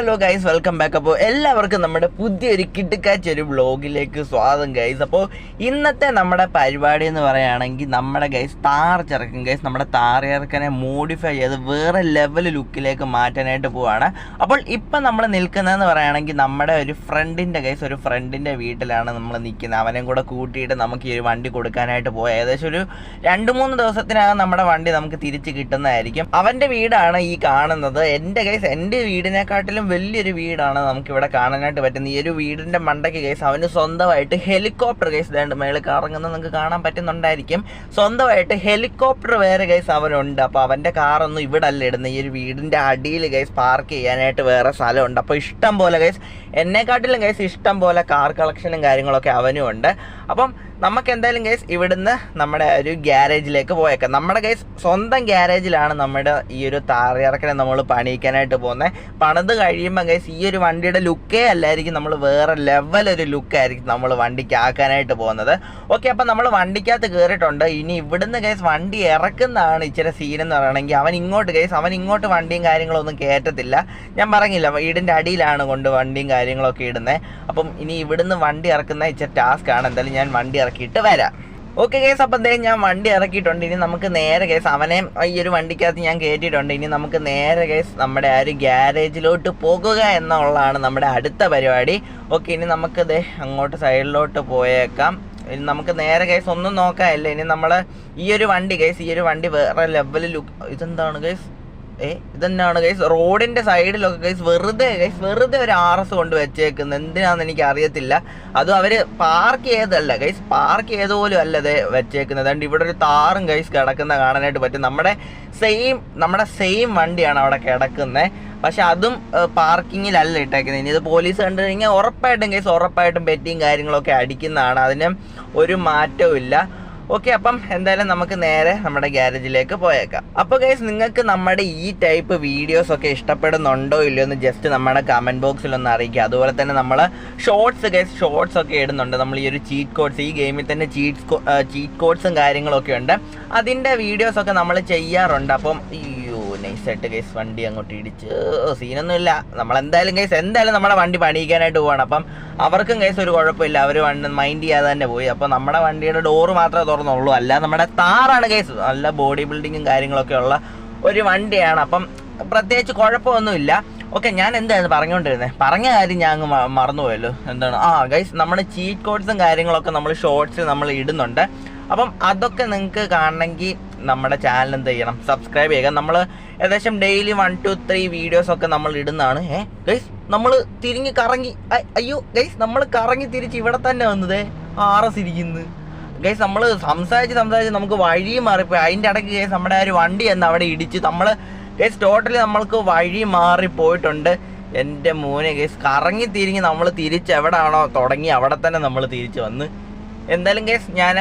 Hello guys welcome back അപ്പോൾ എല്ലാവർക്കും നമ്മുടെ പുതിയൊരു കിടുക്കാച്ച ഒരു ബ്ലോഗിലേക്ക് സ്വാഗതം ഗൈസ് അപ്പോൾ ഇന്നത്തെ നമ്മുടെ പരിപാടി എന്ന് പറയുകയാണെങ്കിൽ നമ്മുടെ ഗൈസ് താർ ചിറക്കും ഗൈസ് നമ്മുടെ താർ ചിറക്കനെ മോഡിഫൈ ചെയ്ത് വേറെ ലെവൽ ലുക്കിലേക്ക് മാറ്റാനായിട്ട് പോവാണ്. അപ്പോൾ ഇപ്പം നമ്മൾ നിൽക്കുന്നതെന്ന് പറയുകയാണെങ്കിൽ നമ്മുടെ ഒരു ഫ്രണ്ടിന്റെ ഗൈസ് ഒരു ഫ്രണ്ടിന്റെ വീട്ടിലാണ് നമ്മൾ നിൽക്കുന്നത്. അവനെയും കൂടെ കൂട്ടിയിട്ട് നമുക്ക് ഈ ഒരു വണ്ടി കൊടുക്കാനായിട്ട് പോയ ഏകദേശം ഒരു രണ്ട് മൂന്ന് ദിവസത്തിനകം നമ്മുടെ വണ്ടി നമുക്ക് തിരിച്ച് കിട്ടുന്നതായിരിക്കും. അവന്റെ വീടാണ് ഈ കാണുന്നത്. എന്റെ ഗൈസ് എന്റെ വീടിനെക്കാട്ടിലും വലിയൊരു വീടാണ് നമുക്ക് ഇവിടെ കാണാനായിട്ട് പറ്റുന്നത്. ഈ ഒരു വീടിന്റെ മണ്ടയ്ക്ക് കേസ് അവന് സ്വന്തമായിട്ട് ഹെലികോപ്റ്റർ കേസ് ഇതായിട്ട് മേളിൽ കറങ്ങുന്നത് നിങ്ങൾക്ക് കാണാൻ പറ്റുന്നുണ്ടായിരിക്കും. സ്വന്തമായിട്ട് ഹെലികോപ്റ്റർ വേറെ കേസ് അവനുണ്ട്. അപ്പോൾ അവന്റെ കാറൊന്നും ഇവിടെ അല്ല ഇടുന്നത്. ഈ ഒരു വീടിന്റെ അടിയിൽ കേസ് പാർക്ക് ചെയ്യാനായിട്ട് വേറെ സ്ഥലമുണ്ട്. അപ്പോൾ ഇഷ്ടം പോലെ കേസ് എന്നെക്കാട്ടിലും കേസ് ഇഷ്ടം പോലെ കാർ കളക്ഷനും കാര്യങ്ങളൊക്കെ അവനും ഉണ്ട്. അപ്പം നമുക്ക് എന്തായാലും ഗൈസ് ഇവിടുന്ന് നമ്മുടെ ഒരു ഗ്യാരേജിലേക്ക് പോയേക്കാം. നമ്മുടെ ഗൈസ് സ്വന്തം ഗ്യാരേജിലാണ് നമ്മുടെ ഈ ഒരു താറിയറക്കനെ നമ്മൾ പണിയിക്കാനായിട്ട് പോകുന്നത് പണിത് കഴിയുമ്പോൾ ഗൈസ് ഈ ഒരു വണ്ടിയുടെ ലുക്കേ അല്ലായിരിക്കും നമ്മൾ വേറെ ലെവൽ ഒരു ലുക്കായിരിക്കും നമ്മൾ വണ്ടിക്ക് ആക്കാനായിട്ട് പോകുന്നത്. ഓക്കെ അപ്പം നമ്മൾ വണ്ടിക്കകത്ത് കയറിയിട്ടുണ്ട് ഇനി ഇവിടുന്ന് ഗൈസ് വണ്ടി ഇറക്കുന്നതാണ് ഇച്ചിരി സീൻ എന്ന് പറയണമെങ്കിൽ അവൻ ഇങ്ങോട്ട് ഗൈസ് അവൻ ഇങ്ങോട്ട് വണ്ടിയും കാര്യങ്ങളൊന്നും കയറ്റത്തില്ല. ഞാൻ പറഞ്ഞില്ല വീടിന്റെ അടിയിലാണ് കൊണ്ട് വണ്ടിയും കാര്യങ്ങളൊക്കെ ഇടുന്നത് അപ്പം ഇനി ഇവിടുന്ന് വണ്ടി ഇറക്കുന്ന ഇച്ചിരി ടാസ്ക്കാണ് എന്തായാലും ഞാൻ വണ്ടി ഇറക്കിയിട്ട് വരാം. ഓക്കെ കേസ് അപ്പം അദ്ദേഹം ഞാൻ വണ്ടി ഇറക്കിയിട്ടുണ്ട്. ഇനി നമുക്ക് നേരെ കേസ് അവനെ ഈ ഒരു വണ്ടിക്കകത്ത് ഞാൻ കയറ്റിയിട്ടുണ്ട് ഇനി നമുക്ക് നേരെ കേസ് നമ്മുടെ ആ ഒരു ഗ്യാരേജിലോട്ട് പോകുക എന്നുള്ളതാണ് നമ്മുടെ അടുത്ത പരിപാടി. ഓക്കെ ഇനി നമുക്ക് ദേ അങ്ങോട്ട് സൈഡിലോട്ട് പോയേക്കാം. ഇനി നമുക്ക് നേരെ കേസ് ഒന്നും നോക്കാമല്ലേ ഇനി നമ്മൾ ഈ ഒരു വണ്ടി കേസ് ഈ ഒരു വണ്ടി വേറെ ലെവലിൽ ഇതെന്താണ് കേസ് ഏ ഇതെന്നാണ് ഗൈസ് റോഡിന്റെ സൈഡിലൊക്കെ ഗൈസ് വെറുതെ ഗൈസ് വെറുതെ ഒരു ആർ എസ് കൊണ്ട് വെച്ചേക്കുന്നത് എന്തിനാണെന്ന് എനിക്ക് അറിയത്തില്ല. അതും അവർ പാർക്ക് ചെയ്തല്ല ഗൈസ് പാർക്ക് ചെയ്ത പോലും അല്ല വെച്ചേക്കുന്നത്. അതുകൊണ്ട് ഇവിടെ ഒരു താറും ഗൈസ് കിടക്കുന്ന കാണാനായിട്ട് പറ്റും. നമ്മുടെ സെയിം നമ്മുടെ സെയിം വണ്ടിയാണ് അവിടെ കിടക്കുന്നത് പക്ഷെ അതും പാർക്കിങ്ങിലല്ല ഇട്ടേക്കുന്നത്. ഇനി ഇത് പോലീസ് കണ്ടു കഴിഞ്ഞാൽ ഉറപ്പായിട്ടും കേസ് ഉറപ്പായിട്ടും പെറ്റിയും കാര്യങ്ങളൊക്കെ അടിക്കുന്നതാണ്. അതിന് ഒരു മാറ്റവും ഇല്ല ഓക്കെ അപ്പം എന്തായാലും നമുക്ക് നേരെ നമ്മുടെ ഗ്യാരേജിലേക്ക് പോയേക്കാം. അപ്പോൾ ഗൈസ് നിങ്ങൾക്ക് നമ്മുടെ ഈ ടൈപ്പ് വീഡിയോസ് ഒക്കെ ഇഷ്ടപ്പെടുന്നുണ്ടോ ഇല്ലയോ എന്ന് ജസ്റ്റ് നമ്മുടെ കമന്റ് ബോക്സിൽ ഒന്ന് അറിയിക്കുക. അതുപോലെ തന്നെ നമ്മൾ ഷോർട്സ് ഗൈസ് ഷോർട്സ് ഒക്കെ ഇടുന്നുണ്ട്. നമ്മൾ ഈ ഒരു ചീറ്റ് കോഡ്സ് ഈ ഗെയിമിൽ തന്നെ ചീറ്റ് ചീറ്റ് കോഡ്സും കാര്യങ്ങളൊക്കെ ഉണ്ട്. അതിന്റെ വീഡിയോസ് ഒക്കെ നമ്മൾ ചെയ്യാറുണ്ട്. അപ്പം അയ്യോ നൈസായിട്ട് ഗൈസ് വണ്ടി അങ്ങോട്ട് ഇടിച്ച് സീനൊന്നും ഇല്ല നമ്മൾ എന്തായാലും നമ്മുടെ വണ്ടി പണിയിക്കാനായിട്ട് പോവാണ്. അപ്പം അവർക്കും ഗൈസ് ഒരു കുഴപ്പമില്ല. അവർ വണ്ടി മൈൻഡ് ചെയ്യാതെ തന്നെ പോയി. അപ്പം നമ്മുടെ വണ്ടിയുടെ ഡോറ് മാത്രമേ തുറന്നുള്ളൂ. അല്ല നമ്മുടെ താറാണ് ഗൈസ് നല്ല ബോഡി ബിൽഡിങ്ങും കാര്യങ്ങളൊക്കെ ഉള്ള ഒരു വണ്ടിയാണ്. അപ്പം പ്രത്യേകിച്ച് കുഴപ്പമൊന്നുമില്ല. ഓക്കെ ഞാൻ എന്തായിരുന്നു പറഞ്ഞുകൊണ്ടിരുന്നത് പറഞ്ഞ കാര്യം ഞാൻ അങ്ങ് മറന്നുപോയല്ലോ. എന്താണ്? ആ ഗൈസ് നമ്മുടെ ചീറ്റ് കോഡ്സും കാര്യങ്ങളൊക്കെ നമ്മൾ ഷോർട്സ് നമ്മൾ ഇടുന്നുണ്ട്. അപ്പം അതൊക്കെ നിങ്ങൾക്ക് കാണണമെങ്കിൽ നമ്മുടെ ചാനൽ എന്ത് ചെയ്യണം? സബ്സ്ക്രൈബ് ചെയ്യുക. നമ്മൾ ഏകദേശം daily one two three videos ഒക്കെ നമ്മൾ ഇടുന്നതാണ്. ഏ ഗൈസ് നമ്മൾ തിരിഞ്ഞ് കറങ്ങി അയ്യോ ഗൈസ് നമ്മൾ കറങ്ങി തിരിച്ച് ഇവിടെ തന്നെ വന്നത്. ആർ എസ് ഇരിക്കുന്നത് ഗൈസ് നമ്മൾ സംസാരിച്ച് സംസാരിച്ച് നമുക്ക് വഴി മാറിപ്പോയി. അതിന്റെ ഇടയ്ക്ക് ഗൈസ് നമ്മുടെ ഒരു വണ്ടി എന്ന് അവിടെ ഇടിച്ച് നമ്മൾ ഗൈസ് ടോട്ടലി നമ്മൾക്ക് വഴി മാറി പോയിട്ടുണ്ട് എന്റെ മോനെ ഗൈസ് കറങ്ങി തിരിഞ്ഞ് നമ്മൾ തിരിച്ച് എവിടെയാണോ തുടങ്ങി അവിടെ തന്നെ നമ്മൾ തിരിച്ച് വന്ന്. എന്തായാലും ഗൈസ് ഞാൻ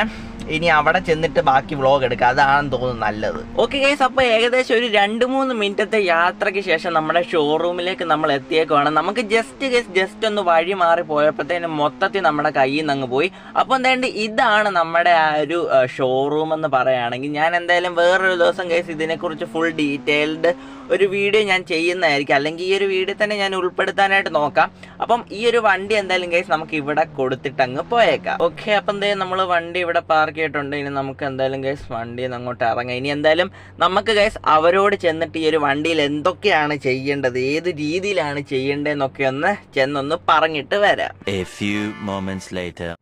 ഇനി അവിടെ ചെന്നിട്ട് ബാക്കി വ്ളോഗ് എടുക്കാം. അതാണെന്ന് തോന്നുന്നു നല്ലത്. ഓക്കെ ഗൈസ് അപ്പോൾ ഏകദേശം ഒരു രണ്ട് മൂന്ന് മിനിറ്റത്തെ യാത്രയ്ക്ക് ശേഷം നമ്മുടെ ഷോറൂമിലേക്ക് നമ്മൾ എത്തിയേക്കുവാണ്. നമുക്ക് ജസ്റ്റ് ഗൈസ് ജസ്റ്റ് ഒന്ന് വഴി മാറി പോയപ്പോഴത്തേനും മൊത്തത്തിൽ നമ്മുടെ കയ്യിൽ നിന്ന് അങ്ങ് പോയി. അപ്പോൾ എന്തായാലും ഇതാണ് നമ്മുടെ ആ ഒരു ഷോറൂം എന്ന് പറയുകയാണെങ്കിൽ ഞാൻ എന്തായാലും വേറൊരു ദിവസം ഗൈസ് ഇതിനെക്കുറിച്ച് ഫുൾ ഡീറ്റെയിൽഡ് ഒരു വീഡിയോ ഞാൻ ചെയ്യുന്നതായിരിക്കും. അല്ലെങ്കിൽ ഈ ഒരു വീഡിയോ തന്നെ ഞാൻ ഉൾപ്പെടുത്താനായിട്ട് നോക്കാം. അപ്പം ഈ ഒരു വണ്ടി എന്തായാലും കേസ് നമുക്ക് ഇവിടെ കൊടുത്തിട്ട് അങ്ങ് പോയേക്കാം. ഓക്കെ അപ്പം എന്തായാലും നമ്മൾ വണ്ടി ഇവിടെ പാർക്ക് ചെയ്തിട്ടുണ്ട്. ഇനി നമുക്ക് എന്തായാലും കേസ് വണ്ടി അങ്ങോട്ട് ഇറങ്ങാം. ഇനി എന്തായാലും നമുക്ക് കേസ് അവരോട് ചെന്നിട്ട് ഈ ഒരു വണ്ടിയിൽ എന്തൊക്കെയാണ് ചെയ്യേണ്ടത്? ഏത് രീതിയിലാണ് ചെയ്യേണ്ടതെന്നൊക്കെ ഒന്ന് ചെന്നൊന്ന് പറഞ്ഞിട്ട് വരാം.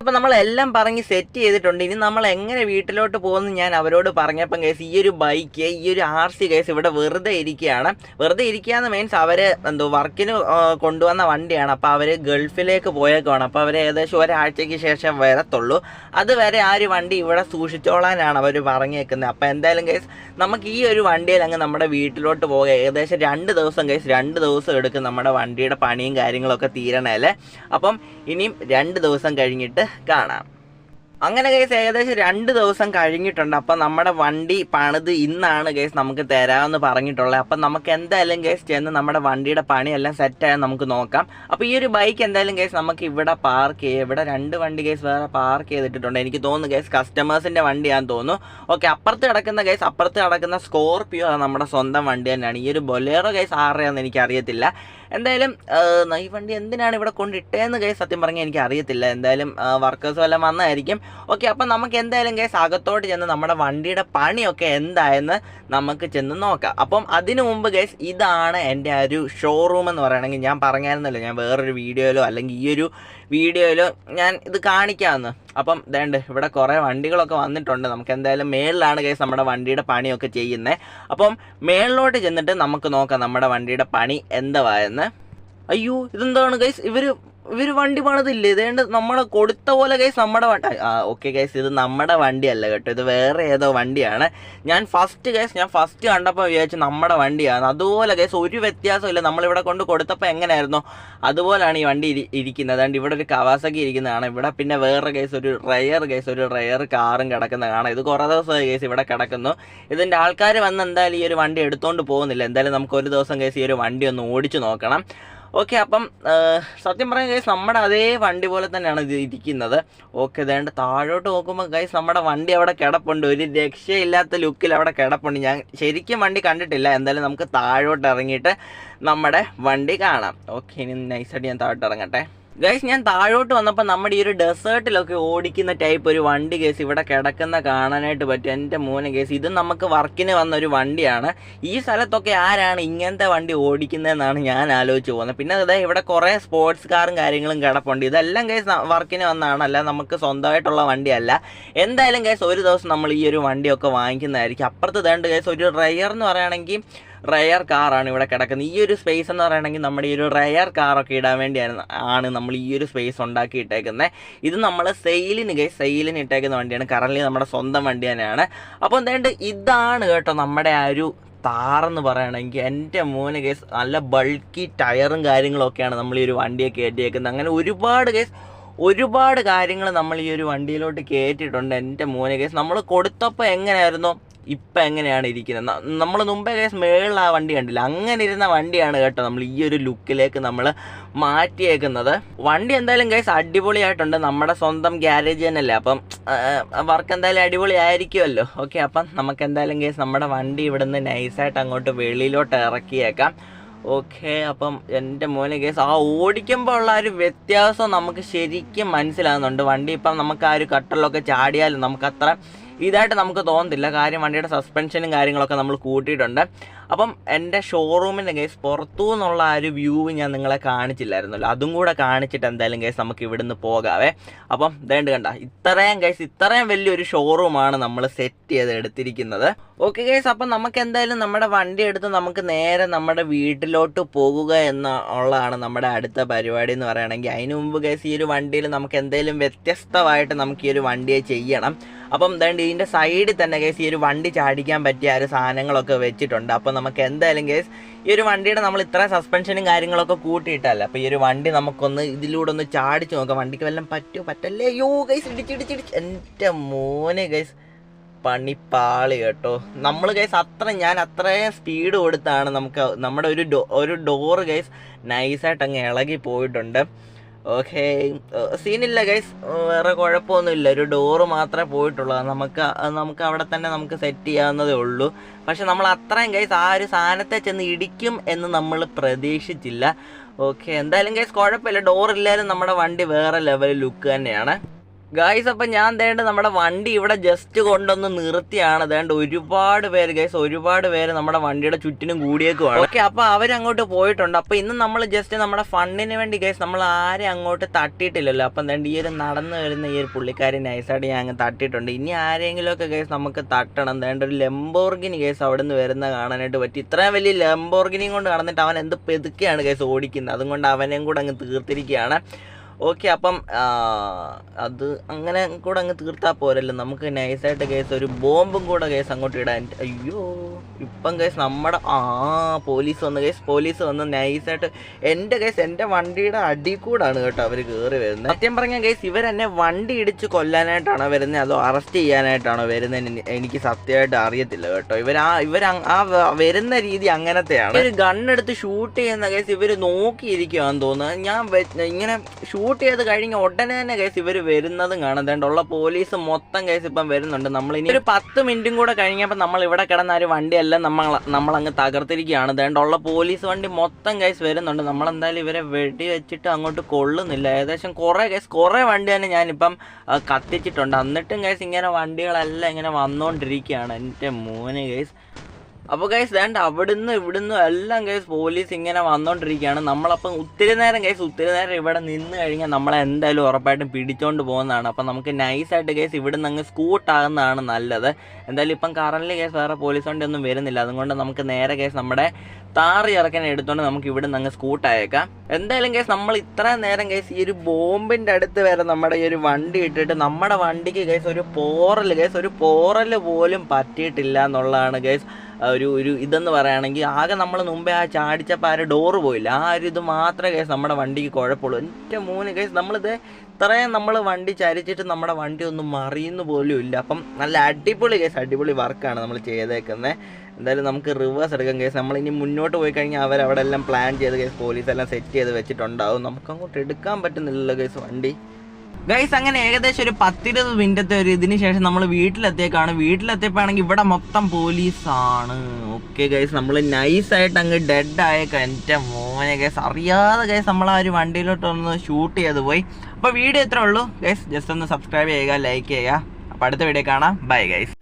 അപ്പൊ നമ്മൾ എല്ലാം പറഞ്ഞ് സെറ്റ് ചെയ്തിട്ടുണ്ട്. ഇനി നമ്മൾ എങ്ങനെ വീട്ടിലോട്ട് പോകുന്നു ഞാൻ അവരോട് പറഞ്ഞപ്പം കേസ് ഈ ഒരു ബൈക്ക് ഈ ഒരു ആർ സി കേസ് ഇവിടെ വെറുതെ ഇരിക്കുകയാണ്. വെറുതെ ഇരിക്കുകയെന്ന് മീൻസ് അവർ എന്തോ വർക്കിന് കൊണ്ടുവന്ന വണ്ടിയാണ്. അപ്പോൾ അവർ ഗൾഫിലേക്ക് പോയേക്കുവാണ്. അപ്പോൾ അവർ ഏകദേശം ഒരാഴ്ചയ്ക്ക് ശേഷം വരത്തുള്ളൂ. അതുവരെ ആ ഒരു വണ്ടി ഇവിടെ സൂക്ഷിച്ചോളാനാണ് അവർ പറഞ്ഞേക്കുന്നത്. അപ്പോൾ എന്തായാലും കേസ് നമുക്ക് ഈ ഒരു വണ്ടിയിൽ അങ്ങ് നമ്മുടെ വീട്ടിലോട്ട് പോകുക ഏകദേശം രണ്ട് ദിവസം കേസ് രണ്ട് ദിവസം എടുക്കും നമ്മുടെ വണ്ടിയുടെ പണിയും കാര്യങ്ങളൊക്കെ തീരണേൽ. അപ്പം ഇനിയും രണ്ട് ദിവസം കഴിഞ്ഞിട്ട് കാണാം. അങ്ങനെ കേസ് ഏകദേശം രണ്ട് ദിവസം കഴിഞ്ഞിട്ടുണ്ട്. അപ്പം നമ്മുടെ വണ്ടി പണിത് ഇന്നാണ് കേസ് നമുക്ക് തരാമെന്ന് പറഞ്ഞിട്ടുള്ളത്. അപ്പം നമുക്ക് എന്തായാലും കേസ് ചെന്ന് നമ്മുടെ വണ്ടിയുടെ പണിയെല്ലാം സെറ്റായാൽ നമുക്ക് നോക്കാം. അപ്പോൾ ഈ ഒരു ബൈക്ക് എന്തായാലും കേസ് നമുക്ക് ഇവിടെ പാർക്ക് ചെയ്യാം ഇവിടെ രണ്ട് വണ്ടി കേസ് വേറെ പാർക്ക് ചെയ്തിട്ടുണ്ട് എനിക്ക് തോന്നുന്നു കേസ് കസ്റ്റമേഴ്സിന്റെ വണ്ടിയാണെന്ന് തോന്നുന്നു. ഓക്കെ അപ്പുറത്ത് കിടക്കുന്ന കേസ് അപ്പുറത്ത് കിടക്കുന്ന സ്കോർപിയോ നമ്മുടെ സ്വന്തം വണ്ടി തന്നെയാണ്. ഈ ഒരു ബൊലേറോ കേസ് ആരുടെയാണെന്ന് എനിക്ക് അറിയത്തില്ല. എന്തായാലും ഈ വണ്ടി എന്തിനാണ് ഇവിടെ കൊണ്ടിട്ടേന്ന് കേസ് സത്യം പറഞ്ഞാൽ എനിക്ക് അറിയത്തില്ല. എന്തായാലും വർക്കേഴ്സ് വല്ലതും വന്നായിരിക്കും. ഓക്കെ അപ്പം നമുക്ക് എന്തായാലും കേസ് അകത്തോട്ട് ചെന്ന് നമ്മുടെ വണ്ടിയുടെ പണിയൊക്കെ എന്തായെന്ന് നമുക്ക് ചെന്ന് നോക്കാം. അപ്പം അതിനു മുമ്പ് കേസ് ഇതാണ് എന്റെ ഒരു ഷോറൂം എന്ന് പറയുകയാണെങ്കിൽ ഞാൻ പറഞ്ഞായിരുന്നല്ലോ ഞാൻ വേറൊരു വീഡിയോയിലോ അല്ലെങ്കിൽ ഈ ഒരു വീഡിയോയിലോ ഞാൻ ഇത് കാണിക്കാമെന്ന്. അപ്പം ദേണ്ട് ഇവിടെ കുറേ വണ്ടികളൊക്കെ വന്നിട്ടുണ്ട്. നമുക്ക് എന്തായാലും മേളിലാണ് കേസ് നമ്മുടെ വണ്ടിയുടെ പണിയൊക്കെ ചെയ്യുന്നത് അപ്പം മേളിലോട്ട് ചെന്നിട്ട് നമുക്ക് നോക്കാം നമ്മുടെ വണ്ടിയുടെ പണി എന്തുവായെന്ന് അയ്യോ ഇതെന്താണ് ഗൈസ് ഇവർ ഇവർ വണ്ടി പണിതില്ലേ? ഇതേണ്ട് നമ്മളെ കൊടുത്ത പോലെ കേസ് നമ്മുടെ വണ്ടി ഓക്കെ കേസ് ഇത് നമ്മുടെ വണ്ടിയല്ല കേട്ടോ. ഇത് വേറെ ഏതോ വണ്ടിയാണ്. ഞാൻ ഫസ്റ്റ് കേസ് ഞാൻ ഫസ്റ്റ് കണ്ടപ്പോൾ വിചാരിച്ചു നമ്മുടെ വണ്ടിയാണ്. അതുപോലെ കേസ് ഒരു വ്യത്യാസമില്ല നമ്മളിവിടെ കൊണ്ട് കൊടുത്തപ്പോൾ എങ്ങനെയായിരുന്നു? അതുപോലെയാണ് ഈ വണ്ടി ഇരി- ഇരിക്കുന്നത്. അതുകൊണ്ട് ഇവിടെ ഒരു കവാസക്കി ഇരിക്കുന്നതാണ്. ഇവിടെ പിന്നെ വേറെ കേസ് ഒരു റയർ കേസ് ഒരു റയർ കാറും കിടക്കുന്ന കാണാം. ഇത് കുറേ ദിവസമായി കേസ് ഇവിടെ കിടക്കുന്നു. ഇതിന്റെ ആൾക്കാർ വന്ന് എന്തായാലും ഈ ഒരു വണ്ടി എടുത്തുകൊണ്ട് പോകുന്നില്ല. എന്തായാലും നമുക്ക് ഒരു ദിവസം കേസ് ഈ ഒരു വണ്ടി ഒന്ന് ഓടിച്ചു നോക്കണം. ഓക്കെ അപ്പം സത്യം പറയാൻ ഗൈസ് നമ്മുടെ അതേ വണ്ടി പോലെ തന്നെയാണ് ഇത് ഇരിക്കുന്നത്. ഓക്കെ ഇതേണ്ട താഴോട്ട് നോക്കുമ്പോൾ ഗൈസ് നമ്മുടെ വണ്ടി അവിടെ കിടപ്പുണ്ട്. ഒരു രക്ഷയില്ലാത്ത ലുക്കിൽ അവിടെ കിടപ്പുണ്ട്. ഞാൻ ശരിക്കും വണ്ടി കണ്ടിട്ടില്ല. എന്തായാലും നമുക്ക് താഴോട്ട് ഇറങ്ങിയിട്ട് നമ്മുടെ വണ്ടി കാണാം. ഓക്കെ ഇനി നൈസായിട്ട് ഞാൻ താഴോട്ട് ഇറങ്ങട്ടെ. ഗൈസ് ഞാൻ താഴോട്ട് വന്നപ്പോൾ നമ്മുടെ ഈ ഒരു ഡെസേർട്ടിലൊക്കെ ഓടിക്കുന്ന ടൈപ്പ് ഒരു വണ്ടി കേസ് ഇവിടെ കിടക്കുന്ന കാണാനായിട്ട് പറ്റും. എന്റെ മോനെ കേസ് ഇത് നമുക്ക് വർക്കിന് വന്ന ഒരു വണ്ടിയാണ്. ഈ സ്ഥലത്തൊക്കെ ആരാണ് ഇങ്ങനത്തെ വണ്ടി ഓടിക്കുന്നതെന്നാണ് ഞാൻ ആലോചിച്ച് പോകുന്നത്. പിന്നെ അതായത് ഇവിടെ കുറേ സ്പോർട്സ് കാറും കാര്യങ്ങളും കിടപ്പുണ്ട്. ഇതെല്ലാം കേസ് വർക്കിന് വന്നാണല്ല നമുക്ക് സ്വന്തമായിട്ടുള്ള വണ്ടിയല്ല. എന്തായാലും കേസ് ഒരു ദിവസം നമ്മൾ ഈ ഒരു വണ്ടിയൊക്കെ വാങ്ങിക്കുന്നതായിരിക്കും. അപ്പുറത്ത് തേണ്ട കേസ് ഒരു റയർ എന്ന് പറയുകയാണെങ്കിൽ റയർ കാറാണ് ഇവിടെ കിടക്കുന്നത്. ഈ ഒരു സ്പേസ് എന്ന് പറയുകയാണെങ്കിൽ നമ്മുടെ ഈ ഒരു റയർ കാറൊക്കെ ഇടാൻ വേണ്ടിയാണ് ആണ് നമ്മൾ ഈ ഒരു സ്പേസ് ഉണ്ടാക്കി ഇട്ടേക്കുന്നത്. ഇത് നമ്മൾ സെയിലിന് കൈ സെയിലിന് ഇട്ടേക്കുന്ന വണ്ടിയാണ്. കറൻലി നമ്മുടെ സ്വന്തം വണ്ടി തന്നെയാണ്. അപ്പോൾ എന്തായാലും ഇതാണ് കേട്ടോ നമ്മുടെ ആ ഒരു താറെന്ന് പറയുകയാണെങ്കിൽ എന്റെ മോന് കേസ് നല്ല ബൾക്കി ടയറും കാര്യങ്ങളൊക്കെയാണ് നമ്മൾ ഈ ഒരു വണ്ടിയെ കയറ്റിയേക്കുന്നത്. അങ്ങനെ ഒരുപാട് കേസ് ഒരുപാട് കാര്യങ്ങൾ നമ്മൾ ഈ ഒരു വണ്ടിയിലോട്ട് കയറ്റിയിട്ടുണ്ട് എന്റെ മോന് കേസ് നമ്മൾ കൊടുത്തപ്പോൾ എങ്ങനെയായിരുന്നു? ഇപ്പം എങ്ങനെയാണ് ഇരിക്കുന്നത് നമ്മൾ മുമ്പേ കേസ് മേളിൽ ആ വണ്ടി കണ്ടില്ല? അങ്ങനെ ഇരുന്ന വണ്ടിയാണ് കേട്ടോ നമ്മൾ ഈ ഒരു ലുക്കിലേക്ക് നമ്മൾ മാറ്റിയേക്കുന്നത്. വണ്ടി എന്തായാലും കേസ് അടിപൊളിയായിട്ടുണ്ട്. നമ്മുടെ സ്വന്തം ഗ്യാരേജ് തന്നെയല്ലേ? അപ്പം വർക്ക് എന്തായാലും അടിപൊളി ആയിരിക്കുമല്ലോ ഓക്കെ അപ്പം നമുക്ക് എന്തായാലും കേസ് നമ്മുടെ വണ്ടി ഇവിടുന്ന് നൈസായിട്ട് അങ്ങോട്ട് വെളിയിലോട്ട് ഇറക്കിയേക്കാം. ഓക്കെ അപ്പം എന്റെ മോനെ കേസ് ആ ഓടിക്കുമ്പോൾ ഉള്ള ഒരു വ്യത്യാസം നമുക്ക് ശരിക്കും മനസ്സിലാകുന്നുണ്ട് വണ്ടി ഇപ്പം നമുക്ക് ആ ഒരു കട്ടറിലൊക്കെ ചാടിയാലും നമുക്കത്ര ഇതായിട്ട് നമുക്ക് തോന്നുന്നില്ല കാര്യം വണ്ടിയുടെ സസ്പെൻഷനും കാര്യങ്ങളൊക്കെ നമ്മൾ കൂട്ടിയിട്ടുണ്ട്. അപ്പം എന്റെ ഷോറൂമിന്റെ കേസ് പുറത്തു നിന്നുള്ള ആ ഒരു വ്യൂ ഞാൻ നിങ്ങളെ കാണിച്ചില്ലായിരുന്നല്ലോ. അതും കൂടെ കാണിച്ചിട്ട് എന്തായാലും കേസ് നമുക്ക് ഇവിടുന്ന് പോകാവേ. അപ്പം വേണ്ട കണ്ട ഇത്രയും കേസ് ഇത്രയും വലിയൊരു ഷോറൂമാണ് നമ്മൾ സെറ്റ് ചെയ്ത് എടുത്തിരിക്കുന്നത്. ഓക്കെ കേസ് അപ്പം നമുക്ക് എന്തായാലും നമ്മുടെ വണ്ടി എടുത്ത് നമുക്ക് നേരെ നമ്മുടെ വീട്ടിലോട്ട് പോകുക എന്ന ഉള്ളതാണ് നമ്മുടെ അടുത്ത പരിപാടി എന്ന് പറയുകയാണെങ്കിൽ. അതിനു മുമ്പ് കേസ് ഈ ഒരു വണ്ടിയിൽ നമുക്ക് എന്തെങ്കിലും വ്യത്യസ്തമായിട്ട് നമുക്ക് ഈ ഒരു വണ്ടിയെ ചെയ്യണം. അപ്പം ദണ്ട് ഇതിന്റെ സൈഡിൽ തന്നെ കേസ് ഈ ഒരു വണ്ടി ചാടിക്കാൻ പറ്റിയ ഒരു സാധനങ്ങളൊക്കെ വെച്ചിട്ടുണ്ട്. അപ്പം നമുക്ക് എന്തായാലും കേസ് ഈ ഒരു വണ്ടിയുടെ നമ്മൾ ഇത്ര സസ്പെൻഷനും കാര്യങ്ങളൊക്കെ കൂട്ടിയിട്ടല്ല. അപ്പോൾ ഈ ഒരു വണ്ടി നമുക്കൊന്ന് ഇതിലൂടെ ഒന്ന് ചാടിച്ച് നോക്കാം. വണ്ടിക്ക് വല്ലതും പറ്റുമോ പറ്റല്ലേ? യോ ഗൈസ് ഇടിച്ചിടിച്ചിടിച്ച് എന്റെ മോനെ ഗൈസ് പണിപ്പാളി കേട്ടോ. നമ്മൾ ഗൈസ് അത്ര ഞാൻ അത്രയും സ്പീഡ് കൊടുത്താണ് നമുക്ക് നമ്മുടെ ഒരു ഡോ ഒരു ഡോറ് ഗൈസ് നൈസായിട്ട് അങ്ങ് ഇളകി പോയിട്ടുണ്ട്. ഓക്കെ സീനില്ല ഗൈസ് വേറെ കുഴപ്പമൊന്നുമില്ല. ഒരു ഡോറ് മാത്രമേ പോയിട്ടുള്ളൂ. നമുക്ക് നമുക്ക് അവിടെ തന്നെ നമുക്ക് സെറ്റ് ചെയ്യാവുന്നതേ ഉള്ളൂ. പക്ഷെ നമ്മൾ അത്രയും ഗൈസ് ആ ഒരു സാധനത്തെ ചെന്ന് ഇടിക്കും എന്ന് നമ്മൾ പ്രതീക്ഷിച്ചില്ല. ഓക്കെ എന്തായാലും ഗൈസ് കുഴപ്പമില്ല. ഡോറില്ലായാലും നമ്മുടെ വണ്ടി വേറെ ലെവൽ ലുക്ക് തന്നെയാണ്. ഗായ്സ് അപ്പം ഞാൻ ദേണ്ട് നമ്മുടെ വണ്ടി ഇവിടെ ജസ്റ്റ് കൊണ്ടൊന്ന് നിർത്തിയാണ്. ദേണ്ട് ഒരുപാട് പേര് ഗൈസ് ഒരുപാട് പേര് നമ്മുടെ വണ്ടിയുടെ ചുറ്റിനും കൂടിയേക്കുവാണ്. ഓക്കെ അപ്പോൾ അവരങ്ങോട്ട് പോയിട്ടുണ്ട്. അപ്പോൾ ഇന്ന് നമ്മൾ ജസ്റ്റ് നമ്മുടെ ഫണ്ടിന് വേണ്ടി ഗൈസ് നമ്മൾ ആരെ അങ്ങോട്ട് തട്ടിയിട്ടില്ലല്ലോ. അപ്പം ദേണ്ട് ഈ ഒരു നടന്നു വരുന്ന ഈ ഒരു പുള്ളിക്കാരി നൈസായിട്ട് ഞാൻ അങ്ങ് തട്ടിയിട്ടുണ്ട്. ഇനി ആരെങ്കിലുമൊക്കെ ഗൈസ് നമുക്ക് തട്ടണം. ദേണ്ട ഒരു ലെംബോർഗിനി ഗൈസ് അവിടെ നിന്ന് വരുന്ന കാണാനായിട്ട് പറ്റി. ഇത്രയും വലിയ ലെംബോർഗിനിയും കൊണ്ട് നടന്നിട്ട് അവൻ എന്ത് പെതുക്കെയാണ് ഗൈസ് ഓടിക്കുന്നത്? അതുകൊണ്ട് അവനെയും കൂടെ അങ്ങ് തീർത്തിരിക്കുകയാണ്. ഓക്കെ അപ്പം അത് അങ്ങനെ കൂടെ അങ്ങ് തീർത്താൽ പോരല്ലോ. നമുക്ക് നൈസായിട്ട് കേസ് ഒരു ബോംബും കൂടെ കേസ് അങ്ങോട്ട് ഇടാൻ. അയ്യോ ഇപ്പം കേസ് നമ്മുടെ ആ പോലീസ് വന്ന് കേസ് പോലീസ് വന്ന് നൈസായിട്ട് എന്റെ കേസ് എന്റെ വണ്ടിയുടെ അടി കൂടാണ് കേട്ടോ അവർ കയറി വരുന്നത്. സത്യം പറഞ്ഞ കേസ് ഇവരെന്നെ വണ്ടി ഇടിച്ച് കൊല്ലാനായിട്ടാണോ വരുന്നത് അതോ അറസ്റ്റ് ചെയ്യാനായിട്ടാണോ വരുന്നത് എനിക്ക് സത്യമായിട്ട് അറിയത്തില്ല കേട്ടോ. ഇവർ ആ ഇവർ ആ വരുന്ന രീതി അങ്ങനത്തെയാണ്. ഒരു ഗണ്ണെടുത്ത് ഷൂട്ട് ചെയ്യുന്ന കേസ് ഇവർ നോക്കിയിരിക്കുവാന്ന് തോന്നുന്നത് ഞാൻ ഇങ്ങനെ ഷൂട്ട് ചെയ്ത് കഴിഞ്ഞ ഉടനെ തന്നെ കേസ് ഇവർ വരുന്നതും കാണുന്നുണ്ട് ഉള്ള പോലീസ് മൊത്തം കേസ് ഇപ്പം വരുന്നുണ്ട്. നമ്മൾ ഇനി ഒരു പത്ത് മിനിറ്റും കൂടെ കഴിഞ്ഞപ്പോൾ നമ്മൾ ഇവിടെ കിടന്ന ഒരു വണ്ടിയെല്ലാം നമ്മൾ നമ്മളങ്ങ് തകർത്തിരിക്കുകയാണ്. അതുകൊണ്ട് ഉള്ള പോലീസ് വണ്ടി മൊത്തം കേസ് വരുന്നുണ്ട്. നമ്മൾ എന്തായാലും ഇവരെ വെടി വെച്ചിട്ട് അങ്ങോട്ട് കൊള്ളുന്നില്ല. ഏകദേശം കുറേ കേസ് കുറേ വണ്ടി തന്നെ ഞാനിപ്പം കത്തിച്ചിട്ടുണ്ട്. എന്നിട്ടും കേസ് ഇങ്ങനെ വണ്ടികളെല്ലാം ഇങ്ങനെ വന്നുകൊണ്ടിരിക്കുകയാണ് എന്റെ മോനെ കേസ്. അപ്പോൾ ഗൈസ് വേണ്ട അവിടുന്ന് ഇവിടുന്ന് എല്ലാം ഗൈസ് പോലീസ് ഇങ്ങനെ വന്നുകൊണ്ടിരിക്കുകയാണ് നമ്മളപ്പം ഒത്തിരി നേരം ഗൈസ് ഒത്തിരി നേരം ഇവിടെ നിന്ന് കഴിഞ്ഞാൽ നമ്മളെ എന്തായാലും ഉറപ്പായിട്ടും പിടിച്ചോണ്ട് പോകുന്നതാണ്. അപ്പം നമുക്ക് നൈസായിട്ട് ഗൈസ് ഇവിടുന്ന് അങ്ങ് സ്കൂട്ടാകുന്നതാണ് നല്ലത്. എന്തായാലും ഇപ്പം കറൻലി കേസ് വേറെ പോലീസ് ഒന്നും വരുന്നില്ല. അതുകൊണ്ട് നമുക്ക് നേരെ കേസ് നമ്മുടെ താറി ഇറക്കാൻ എടുത്തുകൊണ്ട് നമുക്ക് ഇവിടുന്ന് അങ്ങ് സ്കൂട്ടായേക്കാം എന്തായാലും കേസ് നമ്മൾ ഇത്ര നേരം കേസ് ഈ ഒരു ബോംബിന്റെ അടുത്ത് വരെ നമ്മുടെ ഈ ഒരു വണ്ടി ഇട്ടിട്ട് നമ്മുടെ വണ്ടിക്ക് കേസ് ഒരു പോറൽ കേസ് ഒരു പോറൽ പോലും പറ്റിയിട്ടില്ല എന്നുള്ളതാണ് കേസ് ഒരു ഒരു ഇതെന്ന് പറയുകയാണെങ്കിൽ ആകെ നമ്മൾ മുമ്പേ ആ ചാടിച്ചപ്പോൾ ആ ഡോറ് പോയില്ല? ആ ഒരു ഇത് മാത്രമേ കേസ് നമ്മുടെ വണ്ടിക്ക് കുഴപ്പമുള്ളൂ. എന്റെ മൂന്ന് കേസ് നമ്മളിത് ഇത്രയും നമ്മൾ വണ്ടി ചരിച്ചിട്ട് നമ്മുടെ വണ്ടി ഒന്നും മറിയുന്നു പോലും ഇല്ല. അപ്പം നല്ല അടിപൊളി കേസ് അടിപൊളി വർക്കാണ് നമ്മൾ ചെയ്തേക്കുന്നത് എന്തായാലും നമുക്ക് റിവേഴ്സ് എടുക്കാൻ കേസ് നമ്മൾ ഇനി മുന്നോട്ട് പോയി കഴിഞ്ഞാൽ അവർ അവിടെ എല്ലാം പ്ലാൻ ചെയ്ത് കേസ് പോലീസ് എല്ലാം സെറ്റ് ചെയ്ത് വെച്ചിട്ടുണ്ടാവും. നമുക്ക് അങ്ങോട്ട് എടുക്കാൻ പറ്റുന്നില്ലല്ലോ കേസ് വണ്ടി. ഗൈസ് അങ്ങനെ ഏകദേശം ഒരു പത്തിരുപത് മിനിറ്റത്തെ ഒരു ഇതിന് ശേഷം നമ്മൾ വീട്ടിലെത്തിയേക്കാണ്. വീട്ടിലെത്തിയപ്പോഴാണെങ്കിൽ ഇവിടെ മൊത്തം പോലീസാണ്. ഓക്കെ ഗൈസ് നമ്മൾ നൈസായിട്ട് അങ്ങ് ഡെഡ് ആയ എന്റെ മോനെ ഗൈസ് അറിയാതെ ഗൈസ് നമ്മൾ ആ ഒരു വണ്ടിയിലോട്ട് ഒന്ന് ഷൂട്ട് ചെയ്ത് പോയി. അപ്പോൾ വീഡിയോ എത്ര ഉള്ളൂ. ഗൈസ് ജസ്റ്റ് ഒന്ന് സബ്സ്ക്രൈബ് ചെയ്യുക ലൈക്ക് ചെയ്യുക. അപ്പോൾ അടുത്ത വീഡിയോ കാണാം. Bye guys